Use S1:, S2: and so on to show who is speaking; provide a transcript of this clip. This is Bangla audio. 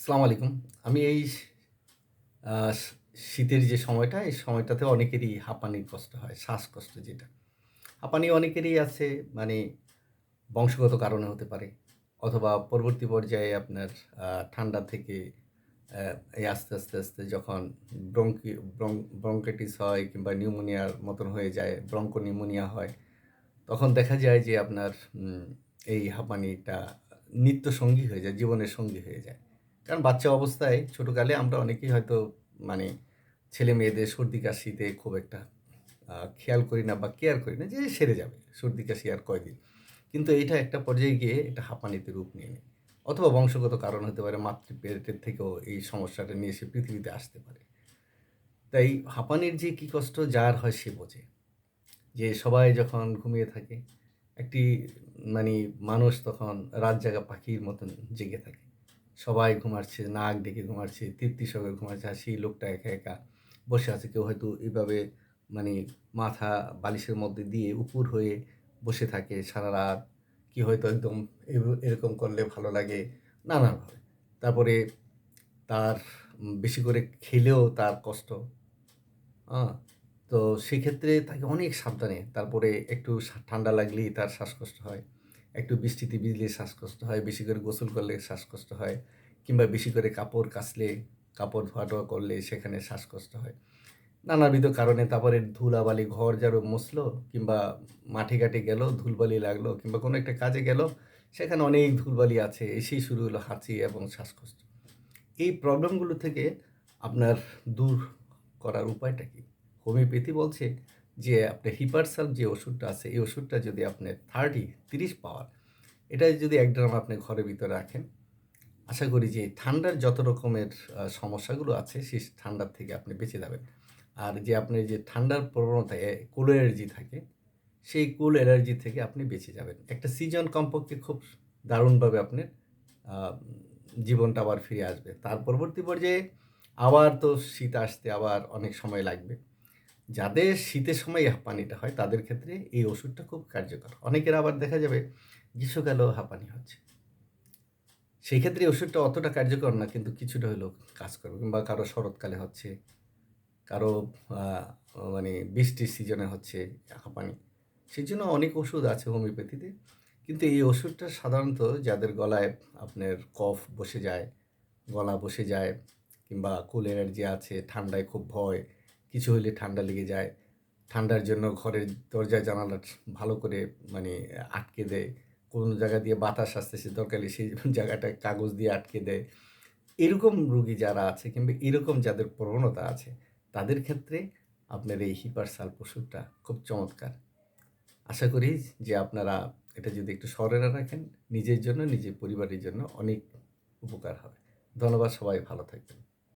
S1: আসসালামু আলাইকুম। আমি এই শীতের যে সময়টা, এই সময়টাতে অনেকেরই হাঁপানির কষ্ট হয়, শ্বাসকষ্ট যেটা। হাঁপানি অনেকেরই আছে মানে বংশগত কারণে হতে পারে, অথবা পরবর্তী পর্যায়ে আপনার ঠান্ডা থেকে এই আস্তে আস্তে আস্তে যখন ব্রঙ্কি ব্রঙ্কাইটিস হয় কিংবা নিউমোনিয়ার মতন হয়ে যায় ব্রঙ্কো নিউমোনিয়া হয়, তখন দেখা যায় যে আপনার এই হাঁপানিটা নিত্য সঙ্গী হয়ে যায়, জীবনের সঙ্গী হয়ে যায়। কারণ বাচ্চা অবস্থায় ছোটোকালে আমরা অনেকেই হয়তো মানে ছেলে মেয়েদের সর্দি কাশিতে খুব একটা খেয়াল করি না বা কেয়ার করি না যে সেরে যাবে, সর্দি কাশি আর কয়দিন। কিন্তু এটা একটা পর্যায়ে গিয়ে এটা হাঁপানিতে রূপ নিয়ে নেয়। অথবা বংশগত কারণ হতে পারে মাতৃ পেটের থেকেও এই সমস্যাটা নিয়ে এসে পৃথিবীতে আসতে পারে। তাই হাঁপানির যে কী কষ্ট, যার হয় সে বোঝে। যে সবাই যখন ঘুমিয়ে থাকে, একটি মানে মানুষ তখন রাত জাগা পাখির মতন জেগে থাকে। সবাই ঘুমাচ্ছে, নাক ডেকে ঘুমাচ্ছে, তৃপ্তি সঙ্গে ঘুমাচ্ছে, আর সেই লোকটা একা একা বসে আছে। কেউ হয়তো এইভাবে মানে মাথা বালিশের মধ্যে দিয়ে উপুর হয়ে বসে থাকে সারা রাত। কি হয়তো একদম এরকম করলে ভালো লাগে নানানভাবে। তারপরে তার বেশি করে খেলেও তার কষ্ট। হ্যাঁ তো সেক্ষেত্রে তাকে অনেক সাবধানে। তারপরে একটু ঠান্ডা লাগলেই তার শ্বাসকষ্ট হয়। একটু বৃষ্টিতে ভিজলে শ্বাসকষ্ট হয়, বেশি করে গোসল করলে শ্বাসকষ্ট হয়, কিংবা বেশি করে কাপড় কাচলে, কাপড় ধোয়া টোয়া করলে সেখানে শ্বাসকষ্ট হয়। নানাবিধ কারণে তারপরে ধুলাবালি, ঘর যারো মুছলো, কিংবা মাঠে ঘাটে গেল, ধুলবালি লাগল, কিংবা কোনো একটা কাজে গেল, সেখানে অনেক ধুলবালি আছে, এসেই শুরু হলো হাঁচি এবং শ্বাসকষ্ট। এই প্রবলেমগুলো থেকে আপনার দূর করার উপায়টা কি? হোমিওপ্যাথি বলছে যে আপনার হিপারসাল যে ওষুধটা আছে, এই ওষুধটা যদি আপনি থার্টি তিরিশ পাওয়ার, এটা যদি এক ড্রাম আপনি ঘরের ভিতরে রাখেন, আশা করি যে ঠান্ডার যত রকমের সমস্যাগুলো আছে, সেই ঠান্ডার থেকে আপনি বেঁচে যাবেন। আর যে আপনি যে ঠান্ডার প্রবণতায় কোল অ্যালার্জি থাকে, সেই কোল অ্যালার্জি থেকে আপনি বেঁচে যাবেন। একটা সিজন কমপক্ষে খুব দারুণভাবে আপনার জীবনটা আবার ফিরে আসবে। তার পরবর্তী পর্যায়ে আবার তো শীত আসতে আবার অনেক সময় লাগবে। যাদের শীতের সময় হাঁপানিটা হয়, তাদের ক্ষেত্রে এই ওষুধটা খুব কার্যকর। অনেকের আবার দেখা যাবে গ্রীষ্মকালেও হাঁপানি হচ্ছে। সেই ক্ষেত্রে ওষুধটা অতটা কার্যকর না, কিন্তু কিছুটা হলেও কাজ করবে। কিংবা কারও শরৎকালে হচ্ছে, কারও মানে বৃষ্টির সিজনে হচ্ছে হাঁপানি। সেই জন্য অনেক ওষুধ আছে হোমিওপ্যাথিতে। কিন্তু এই ওষুধটা সাধারণত যাদের গলায় আপনার কফ বসে যায়, গলা বসে যায়, কিংবা কোল অ্যালার্জি আছে, ঠান্ডায় খুব ভয় কিছু হলে ঠান্ডা লেগে যায়। ঠান্ডার জন্য ঘরের দরজা জানালা ভালো করে মানে আটকে দেয়। কোনো জায়গা দিয়ে বাতাস আসতে আসতেছে দরকারি সেই জায়গাটা কাগজ দিয়ে আটকে দেয়। এরকম রুগী যারা আছে কিংবা এরকম যাদের প্রবণতা আছে, তাদের ক্ষেত্রে আপনার এই হিপার সাল্প ওষুধটা খুব চমৎকার। আশা করি যে আপনারা এটা যদি একটু সরেরা রাখেন, নিজের জন্য, নিজের পরিবারের জন্য অনেক উপকার হবে। ধন্যবাদ, সবাই ভালো থাকবেন।